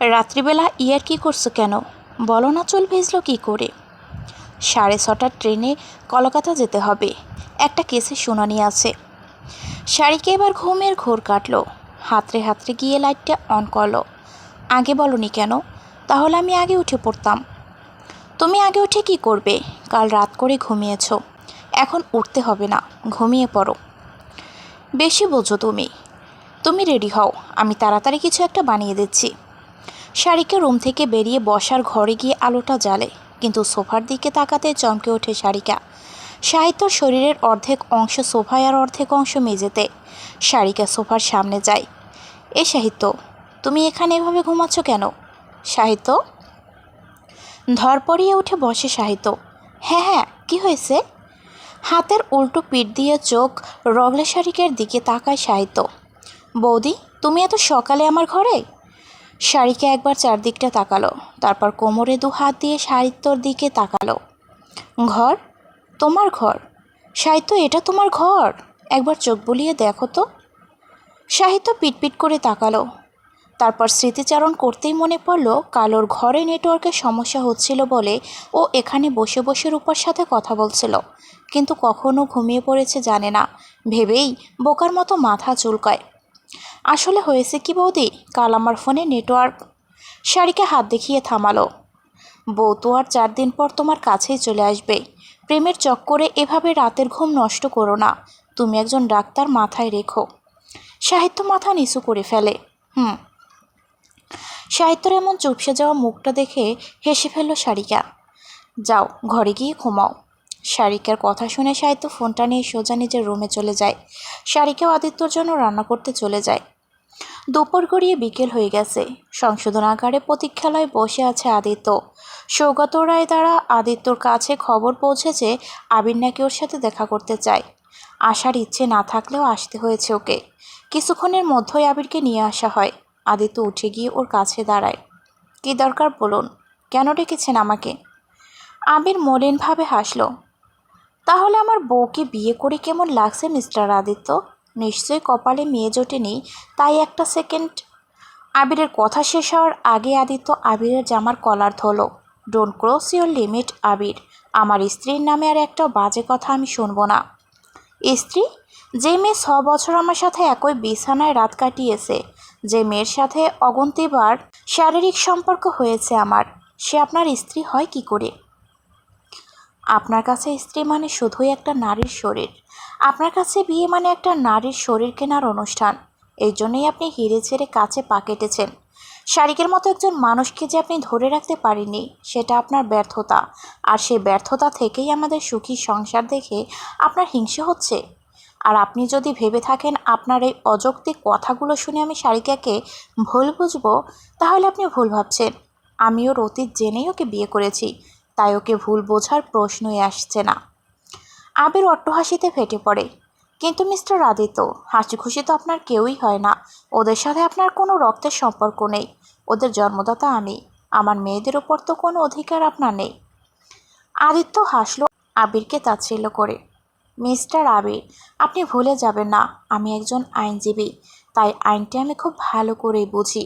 রাত্রিবেলা ইয়ার কি করছ কেন? বলো না চুল ভেজলো কি করে? সাড়ে ছটার ট্রেনে কলকাতা যেতে হবে। একটা কেসে শুনানি আছে। শাড়িকে এবার ঘুমের ঘোর কাটলো। হাতরে হাতরে গিয়ে লাইটটা অন করল। আগে বলনি কেন? তাহলে আমি আগে উঠে পড়তাম। তুমি আগে উঠে কি করবে? কাল রাত করে ঘুমিয়েছ। এখন উঠতে হবে না, ঘুমিয়ে পড়ো। বেশি বোঝো তুমি। তুমি রেডি হও। আমি তাড়াতাড়ি কিছু একটা বানিয়ে দিচ্ছি। শাড়িকে রুম থেকে বেরিয়ে বসার ঘরে গিয়ে আলোটা জ্বালে, কিন্তু সোফার দিকে তাকাতে চমকে ওঠে শাড়িকা সাহিত্যর শরীরের অর্ধেক অংশ সোফায় আর অর্ধেক অংশ মেঝেতে। শাড়িকা সোফার সামনে যায়। এ সাহিত্য তুমি এখানে এভাবে ঘুমাচ্ছ কেন? সাহিত্য ধর পড়িয়ে উঠে বসে সাহিত্য হ্যাঁ হ্যাঁ কি হয়েছে? হাতের উল্টো পিঠ দিয়ে চোখ রগলে শারিকের দিকে তাকায় সাহিত্য বৌদি, তুমি এত সকালে আমার ঘরে? শাড়িকে একবার চারদিকটা তাকালো, তারপর কোমরে দু হাত দিয়ে সাহিত্যর দিকে তাকালো। ঘর? তোমার ঘর? সাহিত্য, এটা তোমার ঘর? একবার চোখ বুলিয়ে দেখো তো। সাহিত্য পিটপিট করে তাকালো। তারপর স্মৃতিচারণ করতেই মনে পড়ল, কালোর ঘরে নেটওয়ার্কের সমস্যা হচ্ছিল বলে ও এখানে বসে বসে রূপার সাথে কথা বলছিল। কিন্তু কখনো ঘুমিয়ে পড়েছে জানে না। ভেবেই বোকার মতো মাথা চুলকায়। আসলে হয়েছে কি বৌদি? কাল আমার ফোনে নেটওয়ার্ক শাড়িকে হাত দেখিয়ে থামালো। বউ তো আর চার দিন পর তোমার কাছেই চলে আসবে। প্রেমের চক্করে এভাবে রাতের ঘুম নষ্ট করো না। তুমি একজন ডাক্তার, মাথায় রেখো। সাহিত্য মাথা নিচু করে ফেলে। হুম। সাহিত্যর এমন চুপসে যাওয়া মুখটা দেখে হেসে ফেলল সারিকা। যাও, ঘরে গিয়ে ঘুমাও। শারিকার কথা শুনে সাহিত্য ফোনটা নিয়ে সোজা নিজের রুমে চলে যায়। শারিকাও আদিত্যর জন্য রান্না করতে চলে যায়। দুপুর গড়িয়ে বিকেল হয়ে গেছে। সংশোধনাগারে প্রতীক্ষালয়ে বসে আছে আদিত্য। সৌগত রায় দ্বারা আদিত্যর কাছে খবর পৌঁছেছে আবির নাকি ওর সাথে দেখা করতে চায়। আসার ইচ্ছে না থাকলেও আসতে হয়েছে ওকে। কিছুক্ষণের মধ্যেই আবিরকে নিয়ে আসা হয়। আদিত্য উঠে গিয়ে ওর কাছে দাঁড়ায়। কী দরকার বলুন, কেন ডেকেছেন আমাকে? আবির মলিনভাবে হাসল। তাহলে আমার বউকে বিয়ে করে কেমন লাগছে, মিস্টার আদিত্য? নিশ্চয়ই কপালে মেয়ে জোটে জোটেনি তাই একটা সেকেন্ড আবিরের কথা শেষ হওয়ার আগে আদিত্য আবিরের জামার কলার ধরল don't cross your limit Abir. আমার স্ত্রীর নামে আর একটা বাজে কথা আমি শুনব না। স্ত্রী? যে মেয়ে ছ বছর আমার সাথে একই বিছানায় রাত কাটিয়েছে, যে মেয়ের সাথে অগন্তিবার শারীরিক সম্পর্ক হয়েছে আমার, সে আপনার স্ত্রী হয় কি করে? আপনার কাছে স্ত্রী মানে শুধুই একটা নারীর শরীর। আপনার কাছে বিয়ে মানে একটা নারীর শরীর কেনার অনুষ্ঠান। এই জন্যই আপনি হিরে ছেড়ে কাছে পা কেটেছেন। শারিকের মতো একজন মানুষকে যে আপনি ধরে রাখতে পারেননি, সেটা আপনার ব্যর্থতা। আর সেই ব্যর্থতা থেকেই আমাদের সুখী সংসার দেখে আপনার হিংসে হচ্ছে। আর আপনি যদি ভেবে থাকেন আপনার এই অযৌক্তিক কথাগুলো শুনে আমি শারিকাকে ভুল বুঝব, তাহলে আপনি ভুল ভাবছেন। আমি ওর অতীত জেনেই ওকে বিয়ে করেছি। তাই ওকে ভুল বোঝার প্রশ্নই আসছে না। আবির অট্টহাসিতে ফেটে পড়ে। কিন্তু মিস্টার আদিত্য হাসি খুশি তো আপনার কেউই হয় না। ওদের সাথে আপনার কোনো রক্তের সম্পর্ক নেই। ওদের জন্মদাতা আমি। আমার মেয়েদের ওপর তো কোনো অধিকার আপনার নেই। আদিত্য হাসলো, আবিরকে তাচ্ছিল্য করে। মিস্টার আবির, আপনি ভুলে যাবেন না, আমি একজন আইনজীবী। তাই আইনটি আমি খুব ভালো করেই বুঝি।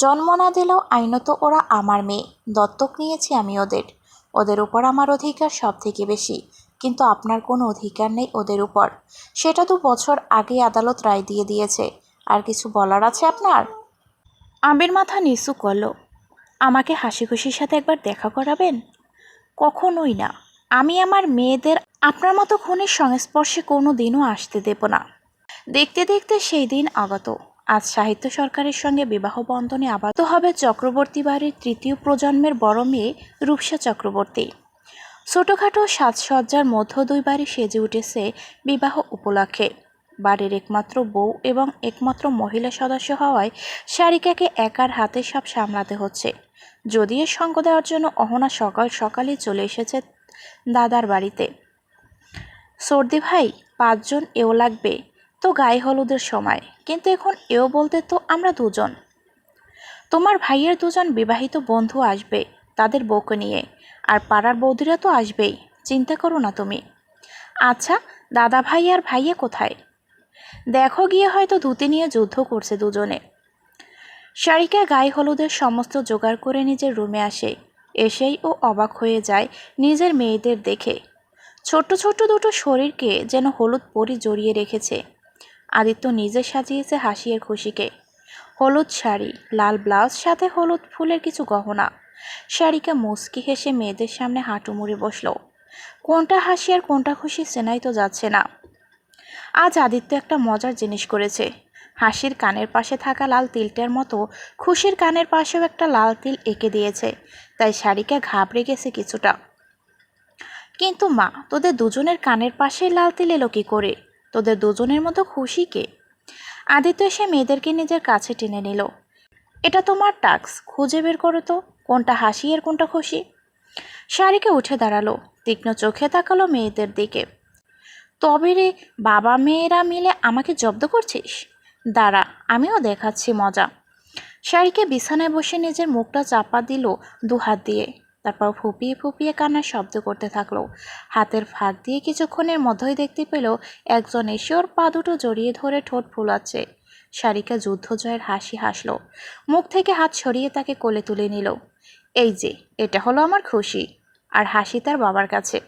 জন্ম না দিলেও আইনত ওরা আমার মেয়ে। দত্তক নিয়েছি আমি ওদের। ওদের উপর আমার অধিকার সব থেকে বেশি, কিন্তু আপনার কোনো অধিকার নেই ওদের উপর। সেটা দু বছর আগে আদালত রায় দিয়ে দিয়েছে। আর কিছু বলার আছে আপনার? আমের মাথা নিচু করল। আমাকে হাসি খুশির সাথে একবার দেখা করাবেন? কখনোই না। আমি আমার মেয়েদের আপনার মতো খুনের সংস্পর্শে কোনো দিনও আসতে দেব না। দেখতে দেখতে সেই দিন আগত। আজ সাহিত্য সরকারের সঙ্গে বিবাহ বন্ধনে আবদ্ধ হবে চক্রবর্তী বাড়ির তৃতীয় প্রজন্মের বড় মেয়ে রূপসা চক্রবর্তী। ছোটোখাটো সাজসজ্জার মধ্য দুই বাড়ি সেজে উঠেছে বিবাহ উপলক্ষে। বাড়ির একমাত্র বউ এবং একমাত্র মহিলা সদস্য হওয়ায় সারিকাকে একার হাতে সব সামলাতে হচ্ছে। যদিও সঙ্গ দেওয়ার জন্য অহনা সকাল সকালে চলে এসেছে দাদার বাড়িতে। সর্দি ভাই, পাঁচজন এও লাগবে। তো গায়ে হলুদের সময়, কিন্তু এখন এও বলতে তো আমরা দুজন। তোমার ভাইয়ের দুজন বিবাহিত বন্ধু আসবে তাদের বউকে নিয়ে, আর পাড়ার বৌদিরা তো আসবেই, চিন্তা করো না তুমি। আচ্ছা দাদা ভাই আর ভাইয়ে কোথায়? দেখো গিয়ে হয়তো ধুতি নিয়ে যুদ্ধ করছে দুজনে। শারিকা গায়ে হলুদের সমস্ত জোগাড় করে নিজের রুমে আসে, এসেই ও অবাক হয়ে যায় নিজের মেয়েদের দেখে। ছোট্ট ছোট্ট দুটো শরীরকে যেন হলুদ পরি জড়িয়ে রেখেছে। আদিত্য নিজে সাজিয়েছে হাসির খুশিকে। হলুদ শাড়ি, লাল ব্লাউজ, সাথে হলুদ ফুলের কিছু গহনা। শারিকা মুচকি হেসে মেয়েদের সামনে হাঁটু মুড়ে বসল। কোনটা হাসি আর কোনটা খুশি চেনাই তো যাচ্ছে না। আজ আদিত্য একটা মজার জিনিস করেছে। হাসির কানের পাশে থাকা লাল তিলটার মতো খুশির কানের পাশেও একটা লাল তিল এঁকে দিয়েছে, তাই শাড়িকা ঘাবড়ে গেছে কিছুটা। কিন্তু মা, তোদের দুজনের কানের পাশে লাল তিল এলো কী করে? তোদের দুজনের মতো খুশি কে? আদিত্য এসে মেয়েদেরকে নিজের কাছে টেনে নিল। এটা তোমার টাক্স খুঁজে বের করো তো, কোনটা হাসি আর কোনটা খুশি। শাড়িকে উঠে দাঁড়াল, তীক্ষ্ণ চোখে তাকালো মেয়েদের দিকে। তবে রে, বাবা মেয়েরা মিলে আমাকে জব্দ করছিস? দাঁড়া, আমিও দেখাচ্ছি মজা। শাড়িকে বিছানায় বসে নিজের মুখটা চাপা দিল দু হাত দিয়ে। তারপর ফুপিয়ে ফুপিয়ে কান্নার শব্দ করতে থাকল। হাতের ফাঁক দিয়ে কিছুক্ষণের মধ্যেই দেখতে পেল একজন এসে ওর পা দুটো জড়িয়ে ধরে ঠোঁট ফুলাচ্ছে। শারিকা যুদ্ধ জয়ের হাসি হাসলো। মুখ থেকে হাত সরিয়ে তাকে কোলে তুলে নিল। এই যে, এটা হলো আমার খুশি। আর হাসি তার বাবার কাছে।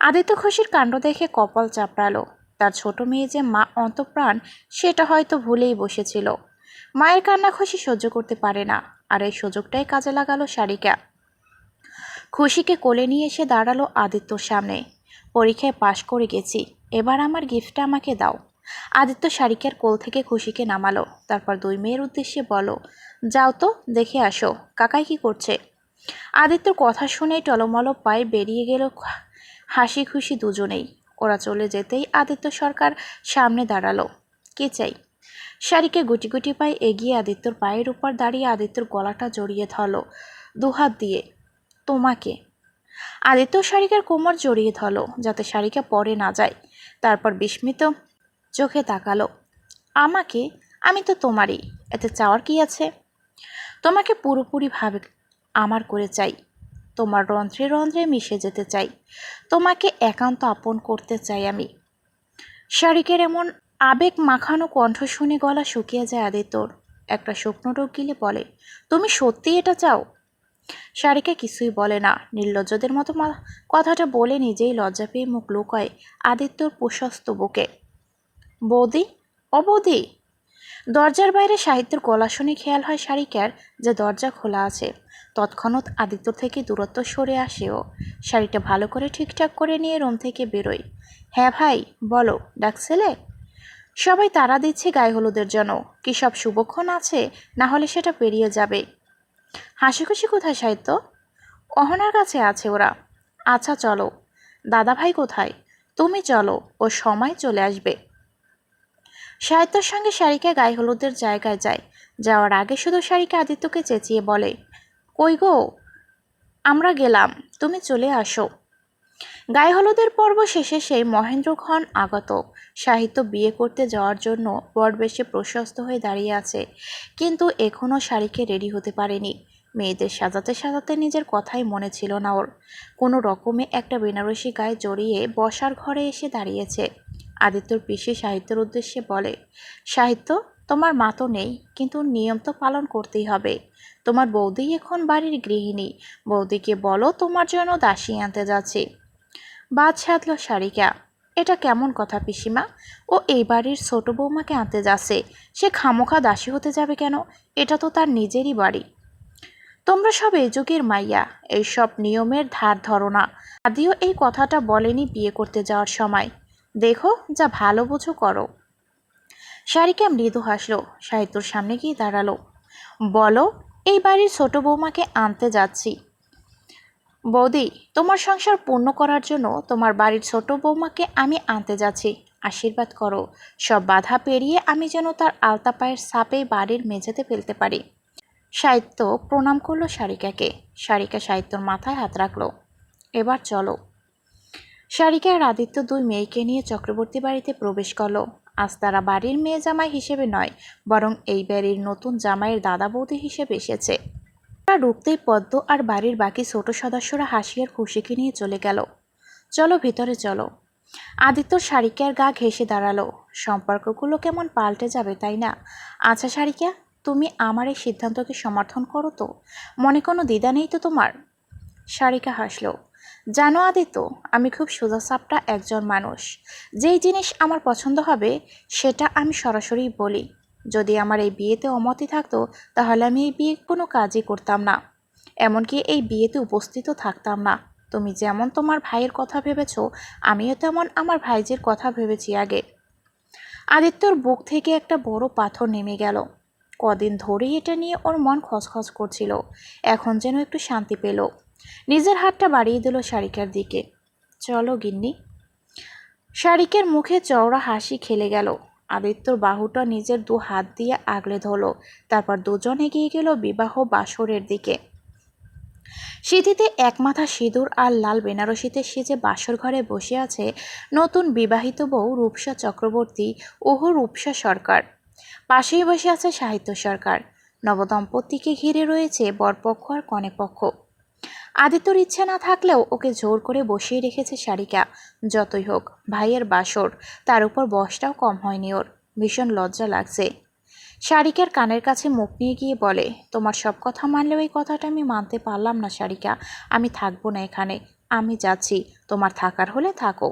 আদিত্য খুশির কাণ্ড দেখে কপাল চাপড়ালো। তার ছোট মেয়ে যে মা অন্তপ্রাণ, সেটা হয়তো ভুলেই বসেছিল। মায়ের কান্না খুশি সহ্য করতে পারে না। আর এই সুযোগটাই কাজে লাগালো শারিকা খুশিকে কোলে নিয়ে এসে দাঁড়াল আদিত্যর সামনে। পরীক্ষায় পাশ করে গেছি। এবার আমার গিফটটা আমাকে দাও। আদিত্য শারিকার কোল থেকে খুশিকে নামালো। তারপর দুই মেয়ের উদ্দেশ্যে বলো, যাও তো, দেখে আসো। কাকাই কি করছে? আদিত্যর কথা শুনেই টলমলো পায়ে বেরিয়ে গেল হাসি খুশি দুজনেই। ওরা চলে যেতেই আদিত্য সরকার সামনে দাঁড়াল। কে চাই? শাড়িকে গুটি গুটি পায়ে এগিয়ে আদিত্যর পায়ের উপর দাঁড়িয়ে আদিত্যর গলাটা জড়িয়ে ধরলো। দুহাত দিয়ে তোমাকে। আদিত্য শারিকার কোমর জড়িয়ে ধরলো, যাতে শারিকা পরে না যায়। তারপর বিস্মিত চোখে তাকালো। আমাকে? আমি তো তোমারই। এতে চাওয়ার কি আছে? তোমাকে পুরোপুরিভাবে আমার করে চাই। তোমার রন্ধ্রে রন্ধ্রে মিশে যেতে চাই। তোমাকে একান্ত আপন করতে চাই আমি। শারিকের এমন আবেগ মাখানো কণ্ঠ শুনে গলা শুকিয়ে যায় আদিত্যর। একটা শুকনো রোগ গিলে বলে, তুমি সত্যি এটা চাও? শারিকা কিছুই বলে না। নির্লজ্জদের মতো কথাটা বলে নিজেই লজ্জা পেয়ে মুখ লুকায় আদিত্যর প্রশস্ত বুকে। বৌদি? ও বৌদি? দরজার বাইরে সাহিত্যের গলা শুনে খেয়াল হয় শারিকার যে দরজা খোলা আছে। তৎক্ষণাৎ আদিত্য থেকে দূরত্ব সরে আসেও। শাড়িটা ভালো করে ঠিকঠাক করে নিয়ে রুম থেকে বেরোয়। হ্যাঁ ভাই, বলো ডাকছেলে সবাই তারা দিচ্ছে গায়ে হলুদের জন্য। কি সব শুভক্ষণ আছে? না হলে সেটা পেরিয়ে যাবে। হাসি খুশি কোথায়, সাহিত্য? অহনার কাছে আছে ওরা। আচ্ছা চলো। দাদা ভাই কোথায়? তুমি চলো, ও সময় চলে আসবে। সাহিত্যর সঙ্গে শারিকা গায়ে হলুদের জায়গায় যায়। যাওয়ার আগে শুধু শারিকা আদিত্যকে চেঁচিয়ে বলে, কই গো? আমরা গেলাম, তুমি চলে আসো। গায়ে হলুদের পর্ব শেষে সেই মহেন্দ্র খন আগত। সাহিত্য বিয়ে করতে যাওয়ার জন্য বরবেশে প্রশস্ত হয়ে দাঁড়িয়ে আছে। কিন্তু এখনও শাড়িকে রেডি হতে পারেনি। মেয়েদের সাজাতে সাজাতে নিজের কথাই মনে ছিল না ওর। কোনো রকমে একটা বেনারসি গায়ে জড়িয়ে বসার ঘরে এসে দাঁড়িয়েছে। আদিত্যর পিসি সাহিত্যের উদ্দেশ্যে বলে, সাহিত্য, তোমার মা তো নেই, কিন্তু নিয়ম তো পালন করতেই হবে। তোমার বৌদি এখন বাড়ির গৃহিণী। বৌদিকে বলো তোমার জন্য দাসী আনতে যাচ্ছি। বাদ সাধল সারিকা। এটা কেমন কথা পিসিমা? ও এই বাড়ির ছোট বৌমাকে আনতে যাচ্ছে। সে খামোখা দাসী হতে যাবে কেন? এটা তো তার নিজেরই বাড়ি। তোমরা সব এই যুগের মাইয়া। এইসব নিয়মের ধার ধরো না। আদিও এই কথাটা বলেনি বিয়ে করতে যাওয়ার সময়। দেখো, যা ভালো বুঝো করো। শারিকা মৃদু হাসলো। সাহিত্যর সামনে গিয়ে দাঁড়াল। বলো, এই বাড়ির ছোট বৌমাকে আনতে যাচ্ছি। বৌদি, তোমার সংসার পূর্ণ করার জন্য তোমার বাড়ির ছোট বৌমাকে আমি আনতে যাচ্ছি। আশীর্বাদ করো। সব বাধা পেরিয়ে আমি যেন তার আলতা পায়ের সাপে বাড়ির মেঝেতে ফেলতে পারি। সাহিত্য প্রণাম করল সারিকাকে। সারিকা সাহিত্যর মাথায় হাত রাখল। এবার চলো। সারিকা আর আদিত্য দুই মেয়েকে নিয়ে চক্রবর্তী বাড়িতে প্রবেশ করল। আজ তারা বাড়ির মেয়ে জামাই হিসেবে নয়, বরং এই বাড়ির নতুন জামাইয়ের দাদা বৌদি হিসেবে এসেছে। তারা ঢুকতেই পদ্ম আর বাড়ির বাকি ছোট সদস্যরা হাসি আর খুশিকে নিয়ে চলে গেল। চলো ভিতরে চলো। আদিত্য শারিকার গা ঘেঁষে দাঁড়াল। সম্পর্কগুলো কেমন পাল্টে যাবে তাই না? আচ্ছা শারিকা তুমি আমার এই সিদ্ধান্তকে সমর্থন করো তো? মনে কোনো দ্বিধা নেই তো তোমার? সারিকা হাসলো। জানো আদিত্য, আমি খুব সোজাসাপটা একজন মানুষ। যেই জিনিস আমার পছন্দ হবে, সেটা আমি সরাসরি বলি। যদি আমার এই বিয়েতে অমতি থাকতো, তাহলে আমি এই বিয়ে কোনো কাজই করতাম না। এমনকি এই বিয়েতে উপস্থিতও থাকতাম না। তুমি যেমন তোমার ভাইয়ের কথা ভেবেছ, আমিও তেমন আমার ভাইজের কথা ভেবেছি আগে। আদিত্যর বুক থেকে একটা বড় পাথর নেমে গেল। কদিন ধরেই এটা নিয়ে ওর মন খসখস করছিল। এখন যেন একটু শান্তি পেল। নিজের হাতটা বাড়িয়ে দিল শারিকার দিকে। চলো গিন্নি। শারিকের মুখে চওড়া হাসি খেলে গেল। আদিত্যর বাহুটা নিজের দু হাত দিয়ে আগলে ধরলো। তারপর দুজন এগিয়ে গেল বিবাহ বাসরের দিকে। সিঁথিতে এক মাথা সিঁদুর আর লাল বেনারসিতে সেজে বাসর ঘরে বসে আছে, নতুন বিবাহিত বউ রূপসা চক্রবর্তী, ওহ রূপসা সরকার। পাশেই বসে আছে সাহিত্য সরকার। নবদম্পতিকে ঘিরে রয়েছে বরপক্ষ আর কনেপক্ষ আদিত্যর ইচ্ছা না থাকলেও ওকে জোর করে বসিয়ে রেখেছে সারিকা যতই হোক, ভাইয়ের বাসর, তার উপর বসটাও কম হয়নি ওর। ভীষণ লজ্জা লাগছে। শারিকার কানের কাছে মুখ নিয়ে গিয়ে বলে, তোমার সব কথা মানলেও এই কথাটা আমি মানতে পারলাম না শারিকা। আমি থাকব না এখানে। আমি যাচ্ছি। তোমার থাকার হলে থাকো।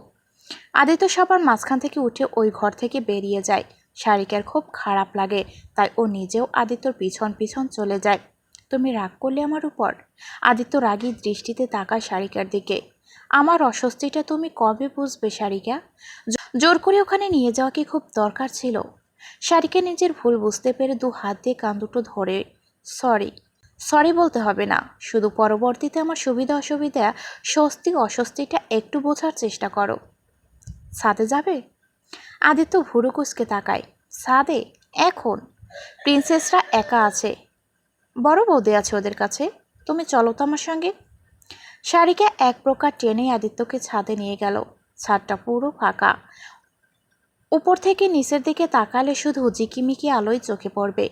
আদিত্য সবার মাঝখান থেকে উঠে ওই ঘর থেকে বেরিয়ে যায়। শারিকার খুব খারাপ লাগে, তাই ও নিজেও আদিত্যর পিছন পিছন চলে যায়। তুমি রাগ করলে আমার উপর? আদিত্য রাগী দৃষ্টিতে তাকায় শারিকার দিকে। আমার অস্বস্তিটা তুমি কবে বুঝবে, শারিকা? জোর করে ওখানে নিয়ে যাওয়া কি খুব দরকার ছিল? শারিকা নিজের ভুল বুঝতে পেরে দু হাত দিয়ে কান দুটো ধরে, সরি সরি বলতে হবে না। শুধু পরবর্তীতে আমার সুবিধা অসুবিধা, স্বস্তি অস্বস্তিটা একটু বোঝার চেষ্টা করো। সাথে যাবে? আদিত্য ভুরু কুচকে তাকায়, সাদে? এখন? প্রিন্সেসরা একা আছে। বড় বৌদি আছে ওদের কাছে। তুমি চলো তো আমার সঙ্গে। শাড়িকে এক প্রকার টেনে আদিত্যকে ছাদে নিয়ে গেল। ছাদটা পুরো ফাঁকা। উপর থেকে নিচের দিকে তাকালে শুধু জিকিমিকি আলোয় চোখে পড়বে।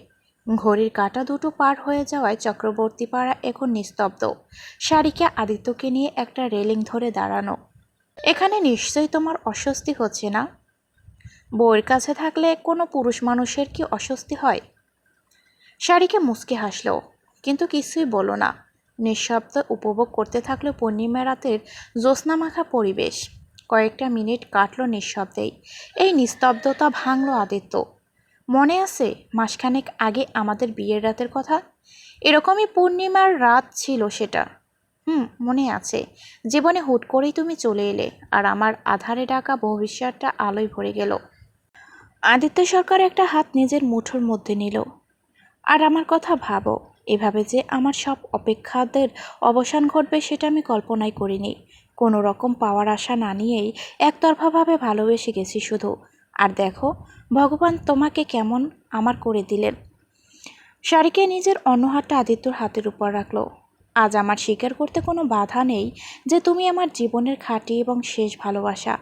ঘড়ির কাঁটা দুটো পার হয়ে যাওয়ায় চক্রবর্তী পাড়া এখন নিস্তব্ধ। শাড়িকে আদিত্যকে নিয়ে একটা রেলিং ধরে দাঁড়ানো। এখানে নিশ্চয়ই তোমার অস্বস্তি হচ্ছে না? বউয়ের কাছে থাকলে কোনো পুরুষ মানুষের কি অস্বস্তি হয়? শারিকা মুচকে হাসল, কিন্তু কিছুই বলো না। নিঃশব্দ উপভোগ করতে থাকল পূর্ণিমা রাতের জ্যোৎস্নামাখা পরিবেশ। কয়েকটা মিনিট কাটলো নিঃশব্দেই। এই নিস্তব্ধতা ভাঙল আদিত্য। মনে আছে মাসখানেক আগে আমাদের বিয়ের রাতের কথা? এরকমই পূর্ণিমার রাত ছিল সেটা। হুম, মনে আছে। জীবনে হুট করেই তুমি চলে এলে আর আমার আধারে ডাকা ভবিষ্যৎটা আলোয় ভরে গেল। আদিত্য সরকার একটা হাত নিজের মুঠোর মধ্যে নিল। আর আমার কথা ভাবো। এভাবে যে আমার সব অপেক্ষাদের অবসান ঘটবে সেটা আমি কল্পনাই করিনি। কোনো রকম পাওয়ার আশা না নিয়েই একতরফাভাবে ভালোবেসে গেছি শুধু। আর দেখো, ভগবান তোমাকে কেমন আমার করে দিলেন। শারিকে নিজের অন্য হাতটা আদিত্যর হাতের উপর রাখল। আজ আমার স্বীকার করতে কোনো বাধা নেই যে তুমি আমার জীবনের খাঁটি এবং শেষ ভালোবাসা।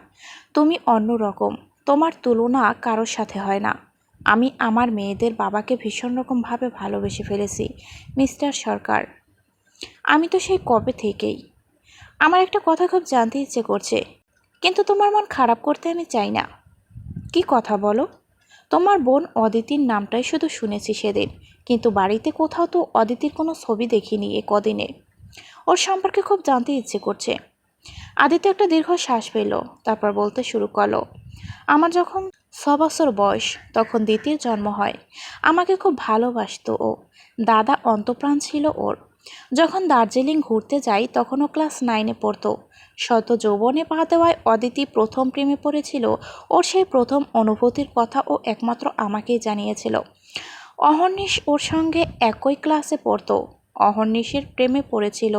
তুমি অন্য রকম তোমার তুলনা কারোর সাথে হয় না। আমি আমার মেয়েদের বাবাকে ভীষণ রকমভাবে ভালোবেসে ফেলেছি, মিস্টার সরকার। আমি তো সেই কবে থেকেই। আমার একটা কথা খুব জানতে ইচ্ছে করছে, কিন্তু তোমার মন খারাপ করতে আমি চাই না। কি কথা বলো? তোমার বোন অদিতির নামটাই শুধু শুনেছি সেদিন, কিন্তু বাড়িতে কোথাও তো অদিতির কোনো ছবি দেখিনি এ কদিনে। ওর সম্পর্কে খুব জানতে ইচ্ছে করছে। আদিত্য একটা দীর্ঘ শ্বাস পেল তারপর বলতে শুরু করল আমার যখন ছ বছর বয়স, তখন দ্বিতীয় জন্ম হয়। আমাকে খুব ভালোবাসতো ও। দাদা অন্তপ্রাণ ছিল ওর। যখন দার্জিলিং ঘুরতে যাই তখন ও ক্লাস নাইনে পড়তো। শত যৌবনে পা দেওয়ায় অদিতি প্রথম প্রেমে পড়েছিল। ওর সেই প্রথম অনুভূতির কথা ও একমাত্র আমাকেই জানিয়েছিল। অহর্নিশ ওর সঙ্গে একই ক্লাসে পড়তো। অহর্নিশের প্রেমে পড়েছিল।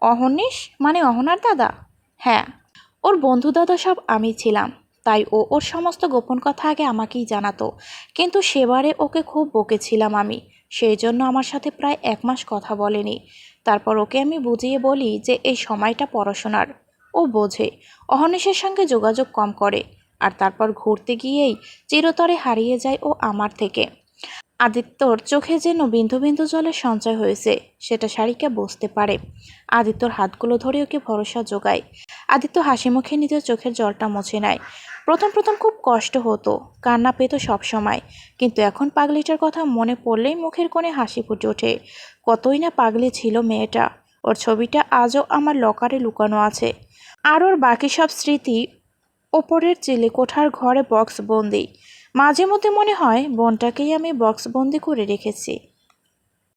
অহর্নিশ? মানে অহনার দাদা? হ্যাঁ। ওর বন্ধু দাদা সব আমি ছিলাম। তাই ও ওর সমস্ত গোপন কথা আগে আমাকেই জানাতো। কিন্তু সেবারে ওকে খুব বকেছিলাম আমি। সেই জন্য আমার সাথে প্রায় এক মাস কথা বলেনি। তারপর ওকে আমি বুঝিয়ে বলি যে এই সময়টা পড়াশোনার। ও বোঝে। অহর্নিশের সঙ্গে যোগাযোগ কম করে। আর তারপর ঘুরতে গিয়েই চিরতরে হারিয়ে যায় ও আমার থেকে। আদিত্যর চোখে যেন বিন্দু বিন্দু জলের সঞ্চয় হয়েছে, সেটা শারিকা বুঝতে পারে। আদিত্যর হাতগুলো ধরে ওকে ভরসা যোগায়। আদিত্য হাসি মুখে নিজের চোখের জলটা মুছে নেয়। প্রথম প্রথম খুব কষ্ট হতো, কান্না পেতো সবসময় কিন্তু এখন পাগলিটার কথা মনে পড়লেই মুখের কোণে হাসি ফুটে ওঠে। কতই না পাগলি ছিল মেয়েটা, ওর ছবিটা আজও আমার লকারে লুকানো আছে। আর ওর বাকি সব স্মৃতি ওপরের চিলে কোঠার ঘরে বক্স বন্দি। মাঝে মধ্যে মনে হয়, বোনটাকেই আমি বক্স বন্দি করে রেখেছি।